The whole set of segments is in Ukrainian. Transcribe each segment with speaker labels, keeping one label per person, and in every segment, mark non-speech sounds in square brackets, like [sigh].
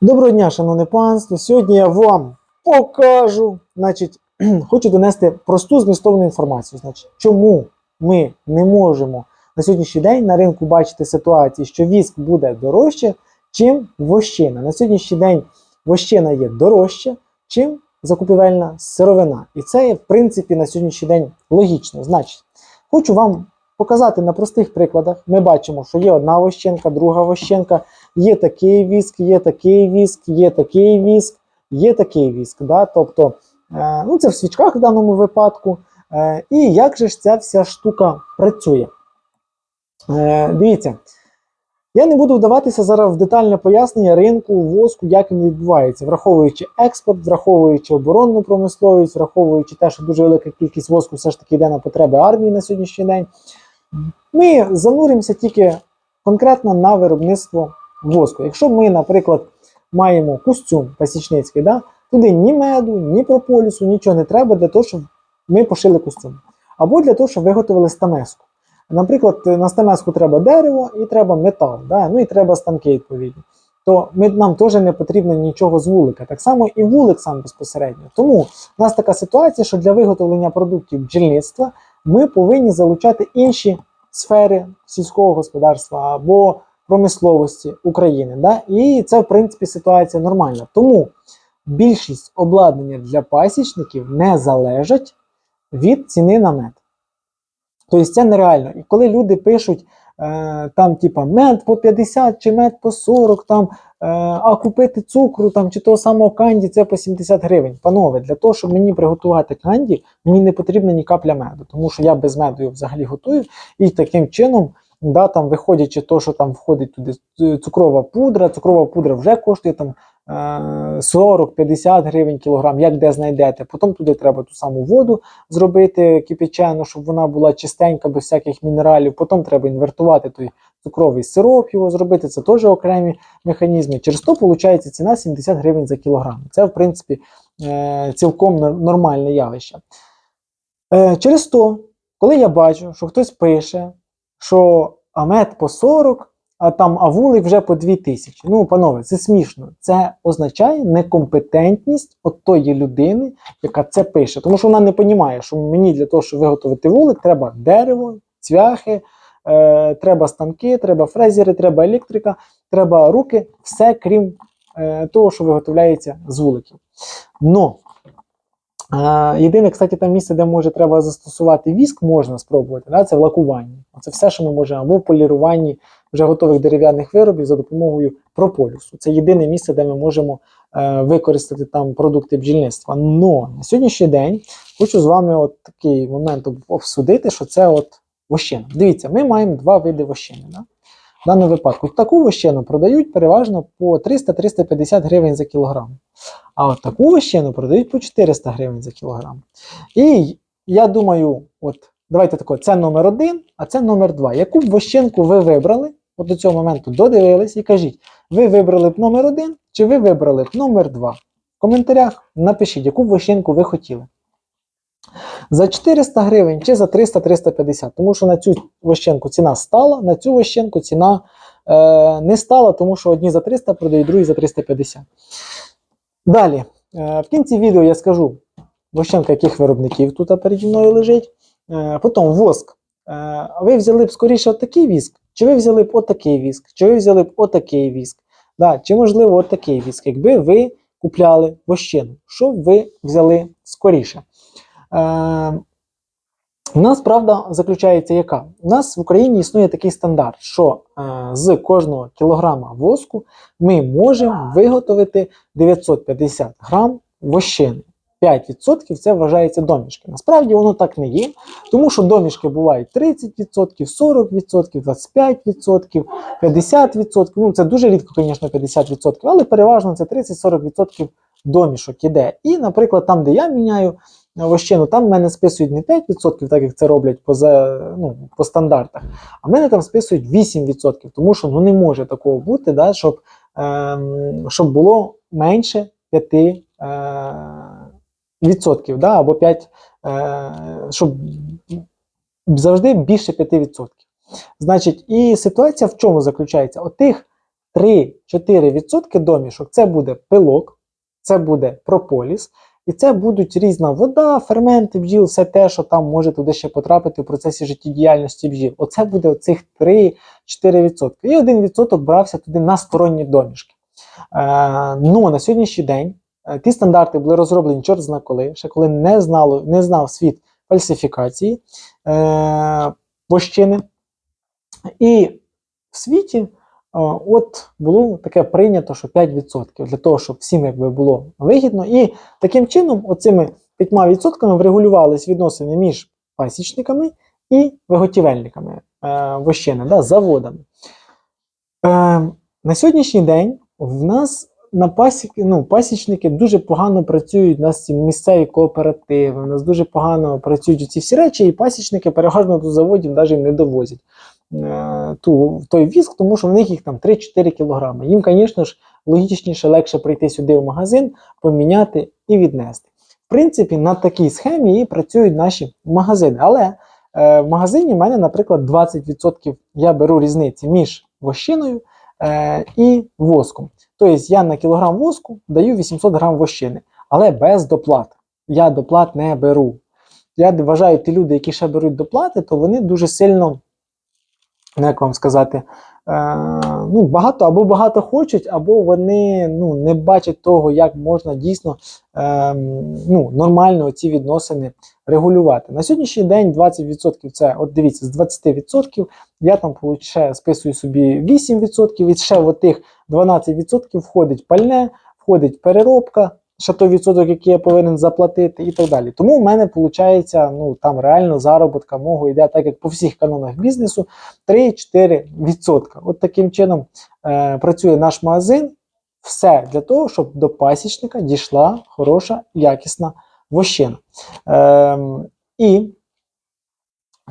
Speaker 1: Доброго дня, шановне панство. Сьогодні я вам покажу, значить, [clears throat] хочу донести просту змістовну інформацію. Значить, чому ми не можемо на сьогоднішній день на ринку бачити ситуації, що віск буде дорожче, чим вощина. На сьогоднішній день вощина є дорожча, чим закупівельна сировина. І це є, в принципі, на сьогоднішній день логічно. Значить, хочу вам показати на простих прикладах. Ми бачимо, що є одна вощенка, друга вощенка, є такий віск, є такий віск, є такий віск, є такий віск. Да? Тобто, е, ну це в свічках в даному випадку. Е, і як же ж ця вся штука працює? Е, дивіться, я не буду вдаватися зараз в детальне пояснення ринку воску, як він відбувається, враховуючи експорт, враховуючи оборонну промисловість, враховуючи те, що дуже велика кількість воску все ж таки йде на потреби армії на сьогоднішній день. Ми зануримося тільки конкретно на виробництво воску. Якщо ми, наприклад, маємо костюм пасічницький, да, туди ні меду, ні прополісу, нічого не треба для того, щоб ми пошили костюм. Або для того, щоб виготовили стамеску. Наприклад, на стамеску треба дерево і треба метал, да, ну і треба станки відповідні. То ми, нам теж не потрібно нічого з вулика. Так само і вулик сам безпосередньо. Тому в нас така ситуація, що для виготовлення продуктів бджільництва ми повинні залучати інші сфери сільського господарства або промисловості України. Да? І це, в принципі, ситуація нормальна. Тому більшість обладнання для пасічників не залежать від ціни на мед. Тобто це нереально. І коли люди пишуть е, там, типа, мед по 50 чи мед по 40, там, е, а купити цукру там, чи того самого канді, це по 70 гривень. Панове, для того, щоб мені приготувати канді, мені не потрібна ні капля меду, тому що я без меду взагалі готую. І таким чином, да, там, виходячи то, що там входить туди цукрова пудра, цукрова пудра вже коштує там. Е, 40-50 гривень кілограм, як де знайдете. Потім туди треба ту саму воду зробити кипячену, щоб вона була чистенька, без всяких мінералів. Потім треба інвертувати той цукровий сироп, його зробити. Це теж окремі механізми. Через то виходить ціна 70 гривень за кілограм. Це, в принципі, е, цілком нормальне явище. Е, Через то, коли я бачу, що хтось пише, що амет по 40, а там а вулик вже по 2000. Ну, панове, це смішно. Це означає некомпетентність от тої людини, яка це пише. Тому що вона не розуміє, що мені для того, щоб виготовити вулик, треба дерево, цвяхи, е, треба станки, треба фрезери, треба електрика, треба руки, все крім е, того, що виготовляється з вуликів. Но єдине, кстати, там місце, де може треба застосувати віск, можна спробувати, да, це в лакуванні. Це все, що ми можемо, або в поліруванні вже готових дерев'яних виробів за допомогою прополісу. Це єдине місце, де ми можемо е, використати там продукти бджільництва. Но на сьогоднішній день хочу з вами от такий момент обсудити, що це от вощина. Дивіться, ми маємо два види вощини. Да? В даному випадку таку вощину продають переважно по 300-350 гривень за кілограм. А от таку вощину продають по 400 гривень за кілограм. І я думаю, от давайте тако, це номер один, а це номер два. Яку б вощинку ви вибрали? От до цього моменту додивились і кажіть, ви вибрали б номер один чи ви вибрали б номер два? В коментарях напишіть, яку вощинку ви хотіли. За 400 гривень чи за 300-350, тому що на цю вощенку ціна стала, на цю вощенку ціна е, не стала, тому що одні за 300 продають, другі за 350. Далі, е, в кінці відео я скажу вощенка яких виробників тут переді мною лежить. Е, потім воск. Е, ви взяли б скоріше отакий віск, чи ви взяли б отакий віск, чи ви взяли б отакий віск, да, чи можливо отакий віск, якби ви купляли вощину, що б ви взяли скоріше. Е, у нас правда заключається яка? У нас в Україні існує такий стандарт, що е, з кожного кілограма воску ми можемо виготовити 950 грам вощини. 5% це вважається домішки. Насправді воно так не є, тому що домішки бувають 30%, 40%, 25%, 50%. Ну це дуже рідко, звісно, 50%, але переважно це 30-40% домішок іде. І, наприклад, там, де я міняю вощину, там в мене списують не 5%, так як це роблять по, за, ну, по стандартах, а в мене там списують 8%, тому що ну, не може такого бути, да, щоб, ем, щоб було менше 5%. Е, відсотків, да, або 5, е, щоб завжди більше 5%. Значить, і ситуація в чому заключається? Отих 3-4% домішок це буде пилок, це буде прополіс, і це будуть різна вода, ферменти бджіл, все те, що там може туди ще потрапити в процесі життєдіяльності бджіл. Оце буде оцих 3-4%. І 1% брався туди на сторонні домішки. Е, ну, на сьогоднішній день е, ті стандарти були розроблені чорт зна коли, ще коли не, знало, не знав світ фальсифікації е, вощини. І в світі от було таке прийнято, що 5% для того, щоб всім якби було вигідно. І таким чином, оцими 5% врегулювалися відносини між пасічниками і виготівельниками е, вощини, да, заводами. Е, на сьогоднішній день в нас на пасіки, ну, пасічники дуже погано працюють, у нас ці місцеві кооперативи, у нас дуже погано працюють ці всі речі, і пасічники переважно до заводів навіть не довозять ту, той віск, тому що в них їх там 3-4 кілограми. Їм, звісно ж, логічніше, легше прийти сюди в магазин, поміняти і віднести. В принципі, на такій схемі і працюють наші магазини. Але е, в магазині в мене, наприклад, 20% я беру різниці між вощиною е, і воском. Тобто я на кілограм воску даю 800 грам вощини, але без доплат. Я доплат не беру. Я вважаю, ті люди, які ще беруть доплати, то вони дуже сильно, ну, як вам сказати, е, ну, багато або багато хочуть, або вони ну, не бачать того, як можна дійсно е, ну, нормально ці відносини регулювати. На сьогоднішній день 20% це, от дивіться, з 20% я там ще списую собі 8%, і ще в тих 12% входить пальне, входить переробка, ще той відсоток, який я повинен заплатити, і так далі. Тому в мене виходить, ну там реально заробітка мого йде, так як по всіх канонах бізнесу, 3-4%. От таким чином е, працює наш магазин. Все для того, щоб до пасічника дійшла хороша, якісна вощина. Е, і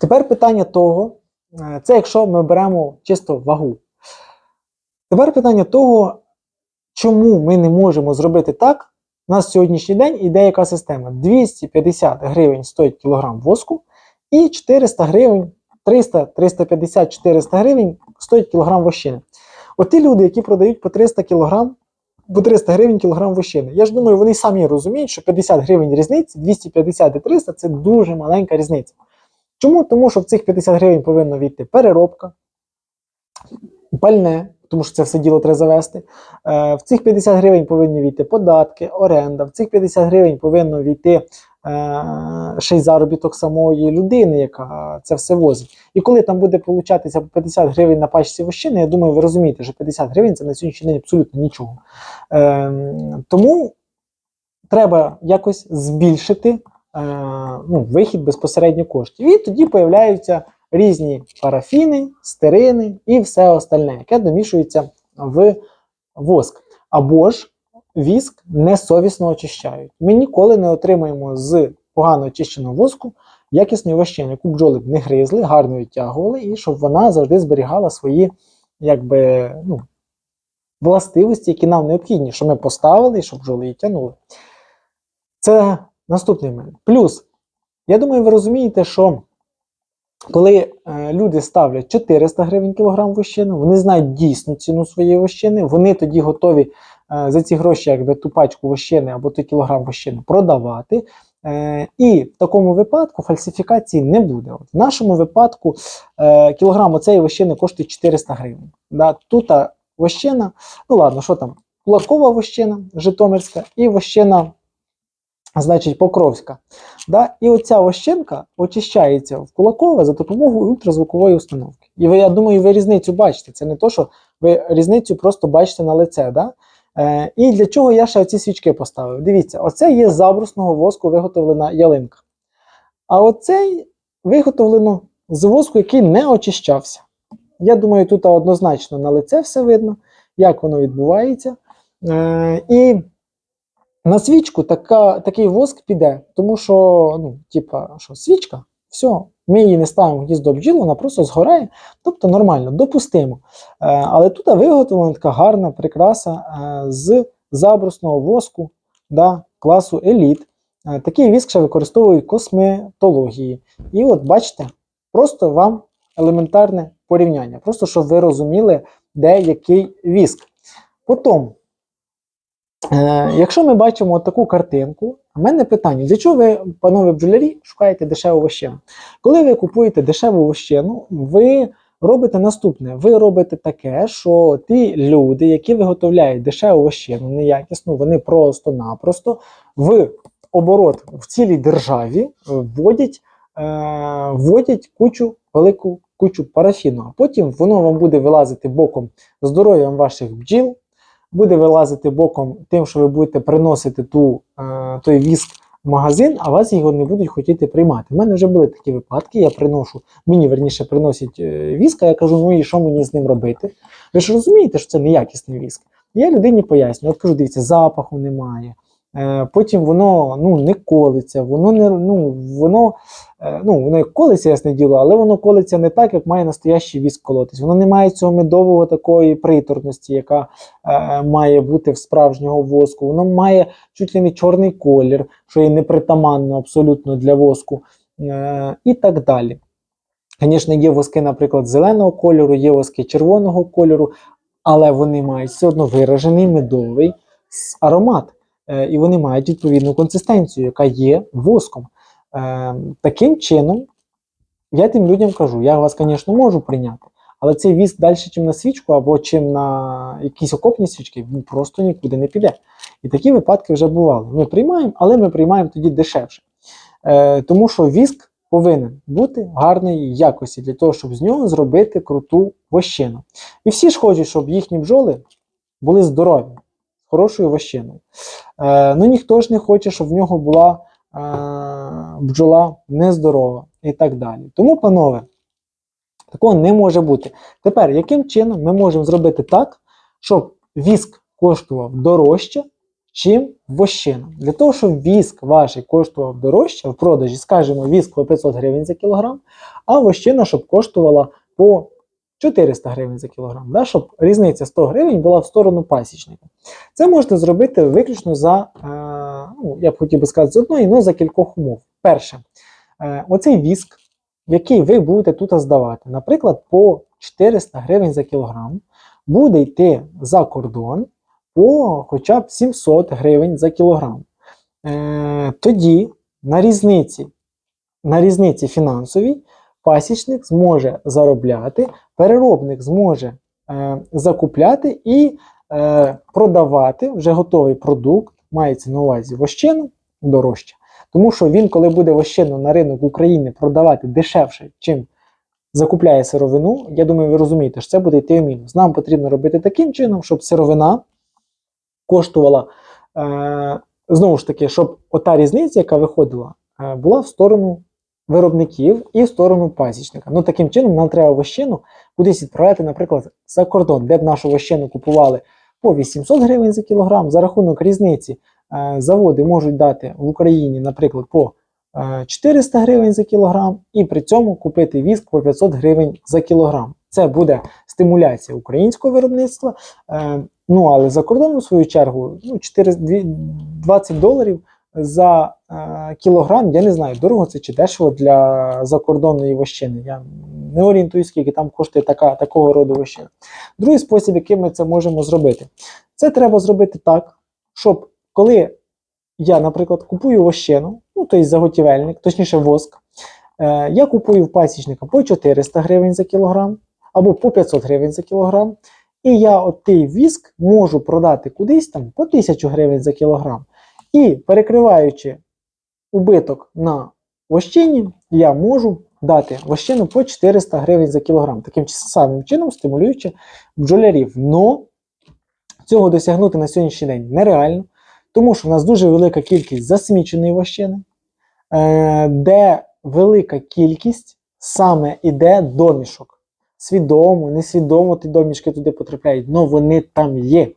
Speaker 1: тепер питання того, е, це якщо ми беремо чисто вагу. Тепер питання того, чому ми не можемо зробити так. У нас сьогоднішній день іде яка система? 250 гривень стоїть кілограм воску, і 400 гривень, 300, 350, 400 гривень стоїть кілограм вощини. От ті люди, які продають по 300 кілограм, по 300 гривень кілограм вощини. Я ж думаю, вони самі розуміють, що 50 гривень різниці, 250 і 300 це дуже маленька різниця. Чому? Тому що в цих 50 гривень повинна війти переробка, пальне, тому що це все діло треба завести. Е, в цих 50 гривень повинні війти податки, оренда, в цих 50 гривень повинно війти е, ще й заробіток самої людини, яка це все возить. І коли там буде получатися по 50 гривень на пачці вощини, я думаю, ви розумієте, що 50 гривень це на сьогоднішній день абсолютно нічого. Е, тому треба якось збільшити е, ну, вихід безпосередньо коштів. І тоді появляються різні парафіни, стерини і все остальне, яке домішується в воск. Або ж віск несовісно очищають. Ми ніколи не отримаємо з погано очищеного воску якісної вощини, яку бджоли б не гризли, гарно відтягували, і щоб вона завжди зберігала свої якби, ну, властивості, які нам необхідні, що ми поставили, і щоб бджоли її тягнули. Це наступний момент. Плюс, я думаю, ви розумієте, що коли е, люди ставлять 400 гривень кілограм вощини, вони знають дійсну ціну своєї вощини, вони тоді готові е, за ці гроші, якби ту пачку вощини або той кілограм вощини продавати. Е, і в такому випадку фальсифікації не буде. От в нашому випадку кілограм оцеї вощини коштує 400 гривень. Да? Тут вощина, ну ладно, що там? Кулакова вощина Житомирська і вощина значить, Покровська. Да? І оця ощенка очищається в кулакове за допомогою ультразвукової установки. І ви, я думаю, ви різницю бачите. Це не то, що ви різницю просто бачите на лице. Да? Е, І для чого я ще оці свічки поставив? Дивіться, оце є забрусного воску виготовлена ялинка. А оцей виготовлено з воску, який не очищався. Я думаю, тут однозначно на лице все видно, як воно відбувається. Е, І на свічку така, такий воск піде, тому що, ну, типа, що свічка, все, ми її не ставимо в гніздо бджіл, вона просто згорає, тобто нормально, допустимо. Е, але тут виготовлена така гарна прикраса е, з забрусного воску да, класу еліт. Е, такий віск ще використовують косметології. І от бачите, просто вам елементарне порівняння. Просто щоб ви розуміли, деякий віск. Потім, якщо ми бачимо таку картинку, у мене питання: для чого ви, панове бджолярі, шукаєте дешеву вощину? Коли ви купуєте дешеву вощину, ви робите наступне: ви робите таке, що ті люди, які виготовляють дешеву вощину, неякісну, вони просто-напросто в оборот в цілій державі е, вводять, е, вводять кучу велику кучу парафіну. А потім воно вам буде вилазити боком здоров'ям ваших бджіл, буде вилазити боком тим, що ви будете приносити ту, е, той віск в магазин, а вас його не будуть хотіти приймати. У мене вже були такі випадки, я приношу, мені верніше приносять е, віск, а я кажу, ну і що мені з ним робити? Ви ж розумієте, що це неякісний віск. Я людині пояснюю, от кажу, дивіться, запаху немає. Е, Потім воно ну, не колиться, воно не ну, воно, е, ну, воно колиться, ясне діло, але воно колиться не так, як має настоящий віск колотись. Воно не має цього медового такої приторності, яка е, має бути в справжнього воску. Воно має чуть ли не чорний колір, що є непритаманно абсолютно для воску, е, і так далі. Звісно, є воски, наприклад, зеленого кольору, є воски червоного кольору, але вони мають все одно виражений медовий аромат. Е, і вони мають відповідну консистенцію, яка є воском. Е, таким чином, я тим людям кажу, я вас, звісно, можу прийняти, але цей віск далі, чим на свічку або чим на якісь окопні свічки, він просто нікуди не піде. І такі випадки вже бували. Ми приймаємо, але ми приймаємо тоді дешевше. Е, тому що віск повинен бути гарної якості для того, щоб з нього зробити круту вощину. І всі ж хочуть, щоб їхні бджоли були здорові, з хорошою вощиною. Е, ну ніхто ж не хоче, щоб в нього була е, бджола нездорова і так далі. Тому, панове, такого не може бути. Тепер, яким чином ми можемо зробити так, щоб віск коштував дорожче, чим вощина? Для того, щоб віск ваш коштував дорожче в продажі, скажімо, віск по 500 гривень за кілограм, а вощина, щоб коштувала по 400 гривень за кілограм, да, щоб різниця 100 гривень була в сторону пасічника. Це можете зробити виключно за, е, ну, я б хотів би сказати, з одної, але за кількох умов. Перше, е, оцей віск, який ви будете тут здавати, наприклад, по 400 гривень за кілограм, буде йти за кордон по хоча б 700 гривень за кілограм. Е, тоді на різниці, на різниці фінансовій пасічник зможе заробляти, переробник зможе е, закупляти і е, продавати вже готовий продукт, мається на увазі вощину дорожче. Тому що він, коли буде вощину на ринок України продавати дешевше, чим закупляє сировину, я думаю, ви розумієте, що це буде йти в мінус. Нам потрібно робити таким чином, щоб сировина коштувала е, знову ж таки, щоб ота різниця, яка виходила, е, була в сторону виробників і в сторону пасічника. Ну таким чином нам треба вощину кудись відправляти, наприклад, за кордон, де б нашу вощину купували по 800 гривень за кілограм. За рахунок різниці е, заводи можуть дати в Україні, наприклад, по е, 400 гривень за кілограм, і при цьому купити віск по 500 гривень за кілограм. Це буде стимуляція українського виробництва. Е, ну але за кордоном, в свою чергу, ну, 4, 20 доларів за е, кілограм, я не знаю, дорого це чи дешево для закордонної вощини. Я не орієнтую, скільки там коштує така, такого роду вощина. Другий спосіб, яким ми це можемо зробити, це треба зробити так, щоб коли я, наприклад, купую вощину, ну тобто заготівельник, точніше воск, е, я купую в пасічника по 400 гривень за кілограм або по 500 гривень за кілограм. І я от той віск можу продати кудись там по 1000 гривень за кілограм. І перекриваючи убиток на вощині, я можу дати вощину по 400 гривень за кілограм. Таким самим чином стимулюючи бджолярів. Но цього досягнути на сьогоднішній день нереально, тому що в нас дуже велика кількість засміченої вощини, е, де велика кількість саме іде домішок. Свідомо, несвідомо ті домішки туди потрапляють, але вони там є.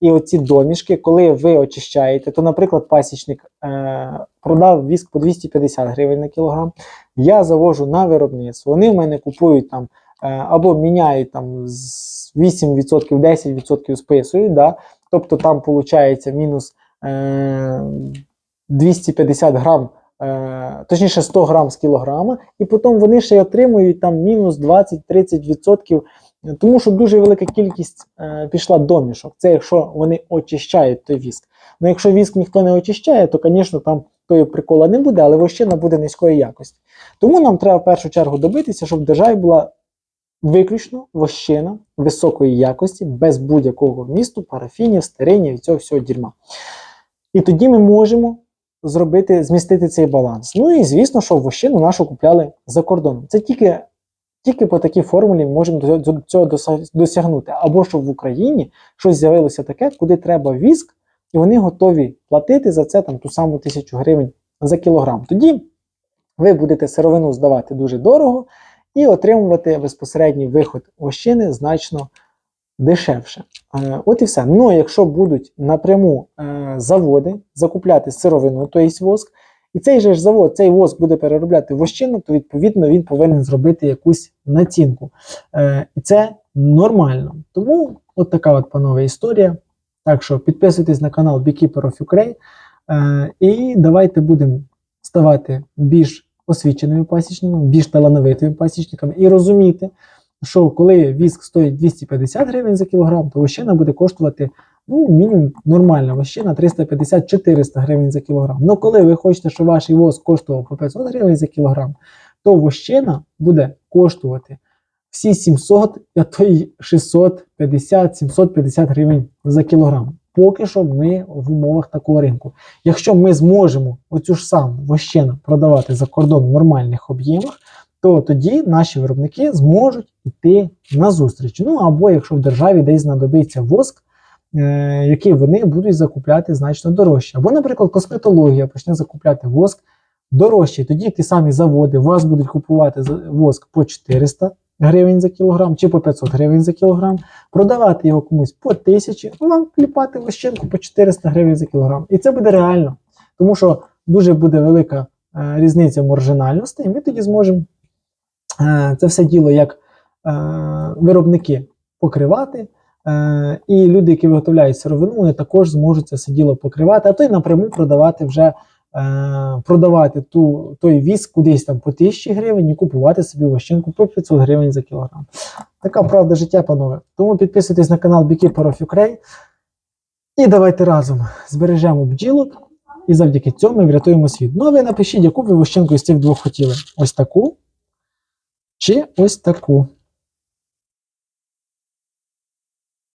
Speaker 1: І оці домішки, коли ви очищаєте, то, наприклад, пасічник е, продав віск по 250 гривень на кілограм. Я завожу на виробництво. Вони в мене купують там е, або міняють там з 8%, 10% списують. Да? Тобто там виходить мінус е, 250 грам, е, точніше 100 грам з кілограма, і потім вони ще отримують там мінус 20-30% Тому що дуже велика кількість е, пішла домішок. Це якщо вони очищають той віск. Ну якщо віск ніхто не очищає, то, звісно, там тої прикола не буде, але вощина буде низької якості. Тому нам треба в першу чергу добитися, щоб в державі була виключно вощина високої якості, без будь-якого вмісту, парафінів, стеринів і цього всього дерьма. І тоді ми можемо зробити, змістити цей баланс. Ну і звісно, що вощину нашу купляли за кордоном. Це тільки, тільки по такій формулі ми можемо цього досягнути. Або щоб в Україні щось з'явилося таке, куди треба віск, і вони готові платити за це там ту саму тисячу гривень за кілограм. Тоді ви будете сировину здавати дуже дорого і отримувати безпосередній виход вощини значно дешевше. Е, От і все. Ну, якщо будуть напряму е, заводи закупляти сировину, тобто воск, і цей же ж завод, цей воск буде переробляти вощину, то відповідно він повинен зробити якусь націнку. Е, І це нормально. Тому от така от, панове, історія. Так що підписуйтесь на канал Beekeeper of Ukraine е, і давайте будемо ставати більш освіченими пасічниками, більш талановитими пасічниками і розуміти, що коли віск стоїть 250 гривень за кілограм, то вощина буде коштувати ну, мінімум нормальна вощина 350-400 гривень за кілограм. Ну коли ви хочете, щоб ваш воск коштував по 500 гривень за кілограм, то вощина буде коштувати всі 700, а то й 650-750 гривень за кілограм. Поки що ми в умовах такого ринку. Якщо ми зможемо оцю ж саму вощину продавати за кордон в нормальних об'ємах, то тоді наші виробники зможуть йти на зустріч. Ну або якщо в державі десь знадобиться воск, який вони будуть закупляти значно дорожче. Або, наприклад, косметологія почне закупляти воск дорожче. Тоді ті самі заводи вас будуть купувати воск по 400 гривень за кілограм чи по 500 гривень за кілограм, продавати його комусь по 1000, а вам кліпати вощинку по 400 гривень за кілограм. І це буде реально, тому що дуже буде велика е, різниця маржинальності, і ми тоді зможемо е, це все діло як е, виробники покривати. Е, і люди, які виготовляють сировину, вони також зможуть це все діло покривати, а то й напряму продавати вже е, продавати ту, той віск кудись там по 1000 гривень і купувати собі вощинку по 500 гривень за кілограм. Така правда життя, панове. Тому підписуйтесь на канал Beekeeper of Ukraine. І давайте разом збережемо бджілок. І завдяки цьому ми врятуємо світ. Ну, а ви напишіть, яку ви вощинку із цих двох хотіли. Ось таку чи ось таку.